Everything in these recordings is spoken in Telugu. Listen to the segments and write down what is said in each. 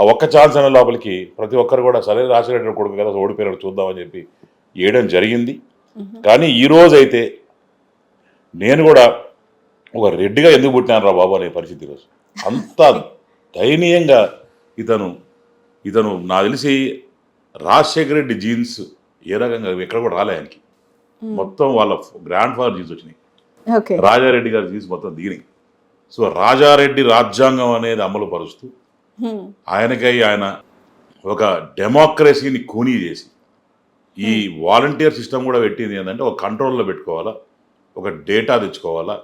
ఆ ఒక్క ఛాన్స్ అనే లోపలికి ప్రతి ఒక్కరు కూడా సరే రాజశేఖర కొడుకు కదా ఓడిపోయినాడు చూద్దామని చెప్పి వేయడం జరిగింది. కానీ ఈ రోజు అయితే నేను కూడా ఒక రెడ్డిగా ఎందుకు పుట్టినాను రా బాబు అనే పరిస్థితి ఈరోజు. అంత దయనీయంగా ఇతను ఇతను నాకు తెలిసి రాజశేఖర రెడ్డి జీన్స్ ఏ రకంగా ఎక్కడ కూడా రాలే ఆయనకి. మొత్తం వాళ్ళ గ్రాండ్ ఫాదర్ జీన్స్ వచ్చినాయి. రాజారెడ్డి గారి జీన్స్ మొత్తం దిగినాయి సో రాజారెడ్డి రాజ్యాంగం అనేది అమలు పరుస్తూ ఆయనకై ఆయన ఒక డెమోక్రసీని కూనీ చేసి ఈ వాలంటీర్ సిస్టమ్ కూడా పెట్టింది ఏంటంటే ఒక కంట్రోల్లో పెట్టుకోవాలా ఒక డేటా తెచ్చుకోవాలా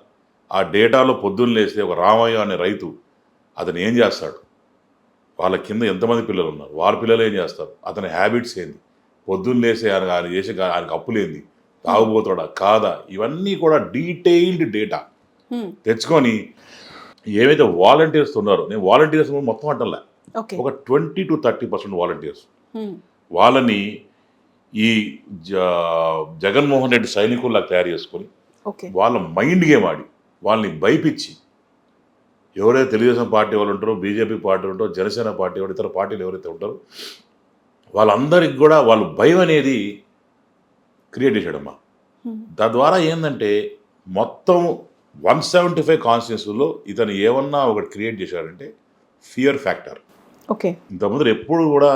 ఆ డేటాలో పొద్దున్న లేస్తే ఒక రామయ్య అనే రైతు అతను ఏం చేస్తాడు? వాళ్ళ కింద ఎంతమంది పిల్లలు ఉన్నారు? వారి పిల్లలు ఏం చేస్తారు? అతని హ్యాబిట్స్ ఏంది? పొద్దున్న లేసే ఆయన ఆయన చేసే ఆయనకు అప్పులేంది తాగుబోతాడా కాదా? ఇవన్నీ కూడా డీటెయిల్డ్ డేటా. తెచ్చుకొని ఏవైతే వాలంటీర్స్ ఉన్నారో నేను వాలంటీర్స్ మొత్తం అంటలే. ఓకే. ఒక twenty to thirty percent volunteers వాళ్ళని ఈ జగన్మోహన్ రెడ్డి సైనికుల్లా తయారు చేసుకొని వాళ్ళ మైండ్ గేమ్ ఆడి వాళ్ళని భయపించి ఎవరైతే తెలుగుదేశం పార్టీ వాళ్ళు ఉంటారో బీజేపీ పార్టీ ఉంటారో జనసేన పార్టీ వాళ్ళు ఇతర పార్టీలు ఎవరైతే ఉంటారో వాళ్ళందరికి కూడా వాళ్ళు భయం అనేది క్రియేట్ చేశాడమ్మా. తద్వారా ఏంటంటే మొత్తం వన్ సెవెంటీ ఫైవ్ కాన్స్టిట్యూన్సీలో ఇతను ఏమన్నా ఒకటి క్రియేట్ చేశాడంటే ఫియర్ ఫ్యాక్టర్. ఓకే. ఇంతకుముందు ఎప్పుడు కూడా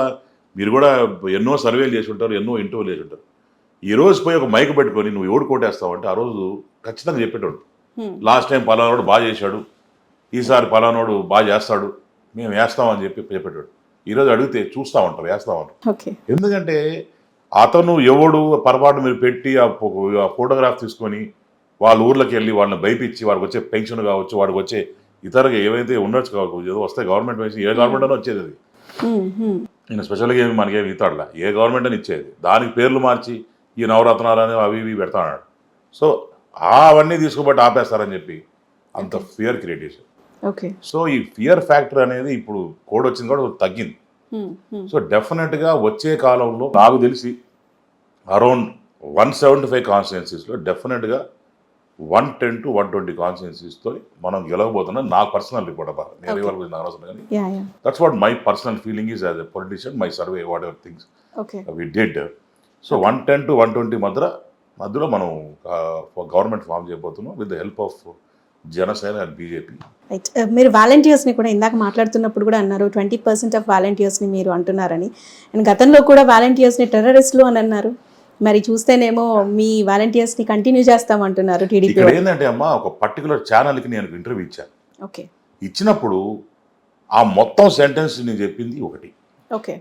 మీరు కూడా ఎన్నో సర్వేలు చేసి ఉంటారు ఎన్నో ఇంటర్వ్యూలు చేసి ఉంటారు. ఈ రోజు పోయి ఒక మైక్ పెట్టుకొని నువ్వు ఎవడు కోటేస్తావు అంటే ఆ రోజు ఖచ్చితంగా చెప్పేటోడు. లాస్ట్ టైం పలానాడు బాగా చేశాడు ఈసారి పలానాడు బాగా చేస్తాడు మేము వేస్తామని చెప్పి చెప్పేటోడు. ఈరోజు అడిగితే చూస్తూ ఉంటారు వేస్తూ ఉంటారు. ఎందుకంటే అతను ఎవడు పొరపాటు మీరు పెట్టి ఆ ఫోటోగ్రాఫ్ తీసుకొని వాళ్ళ ఊర్లోకి వెళ్ళి వాళ్ళని భయపించి వాడికి వచ్చే పెన్షన్ కావచ్చు వాడికి వచ్చే ఇతరుగా ఏవైతే ఉండొచ్చు కావచ్చు ఏదో వస్తే గవర్నమెంట్ వేసి ఏ గవర్నమెంట్ అని వచ్చేది అది. నేను స్పెషల్గా ఏమి మనకేమి ఇస్తాడులా. ఏ గవర్నమెంట్ అని ఇచ్చేది. దానికి పేర్లు మార్చి ఈ నవరత్నాలు అని అవి ఇవి పెడతాడు సో అవన్నీ తీసుకోబట్టి ఆపేస్తారని చెప్పి అంత ఫియర్ క్రియేట్ చేశారు. ఓకే సో ఈ ఫియర్ ఫ్యాక్టర్ అనేది ఇప్పుడు కోడ్ వచ్చింది కూడా తగ్గింది. సో డెఫినెట్గా వచ్చే కాలంలో నాకు తెలిసి అరౌండ్ వన్ సెవెంటీ ఫైవ్ కాన్స్టిట్యున్సీస్లో డెఫినెట్గా one ten to one twenty కాన్స్టిట్యున్సీస్తో మనం గెలవబోతున్నాం నా పర్సనల్ రిపోర్ట్ అబ్బా. నేను. వాళ్ళ గురించి నాకు అనవసరం కానీ that's what my personal feeling is as a politician my survey whatever things we did so one ten to one twenty మధ్య మధ్యలో మనం గవర్నమెంట్ ఫామ్ చేయబోతున్నాం with the help of Janasena and BJP right మీరు వాలంటీర్స్ని కూడా ఇందాక మాట్లాడుతున్నప్పుడు కూడా అన్నారు ట్వంటీ పర్సెంట్ ఆఫ్ వాలంటీర్స్ని మీరు అంటున్నారని. అండ్ గతంలో కూడా వాలంటీర్స్ని టెర్రరిస్టులు అని అన్నారు. మరి చూస్తేనేమో మీ వాలంటీర్స్ని కంటిన్యూ చేస్తామంటున్నారు టీడీపీ ఇక్కడ ఏంటంటే అమ్మా ఒక పర్టికులర్ ఛానల్కి నేను ఇంటర్వ్యూ ఇచ్చాను. ఓకే. ఇచ్చినప్పుడు ఆ మొత్తం సెంటెన్స్ నేను చెప్పింది ఒకటి. ఓకే.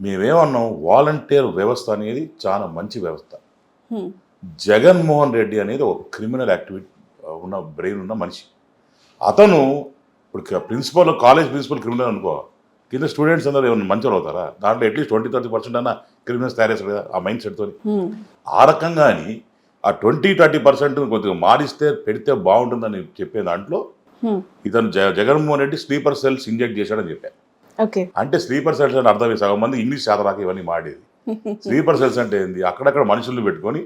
మేమేమన్నాం వాలంటీర్ వ్యవస్థ అనేది చాలా మంచి వ్యవస్థ. జగన్మోహన్ రెడ్డి అనేది ఒక క్రిమినల్ యాక్టివిటీ ఉన్న బ్రెయిన్ ఉన్న మనిషి. అతను ఇప్పుడు ప్రిన్సిపల్ కాలేజ్ ప్రిన్సిపల్ క్రిమినల్ అనుకో కింద స్టూడెంట్స్ అందరూ ఏమైనా మంచి వాళ్ళు అవుతారా? దాంట్లో at least twenty thirty percent అన్న క్రిమినల్స్ తయారు చేస్తారు కదా ఆ మైండ్ సెట్తో ఆ రకంగాని ఆ ట్వంటీ థర్టీ పర్సెంట్ కొద్దిగా మారిస్తే పెడితే బాగుంటుందని చెప్పే దాంట్లో ఇతను జ Jaganmohan Reddy sleeper cells inject చేశాడని చెప్పాను ఓకే. అంటే స్లీపర్ సెల్స్ అని అర్థం సగం మంది ఇంగ్లీష్ శాతరాక ఇవన్నీ మాడేది స్లీపర్ సెల్స్ అంటే ఏంది? అక్కడక్కడ మనుషుల్ని పెట్టుకొని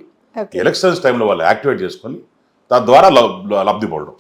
ఎలక్షన్స్ టైంలో వాళ్ళు యాక్టివేట్ చేసుకొని తద్వారా లబ్- లబ్ధి పొందడం.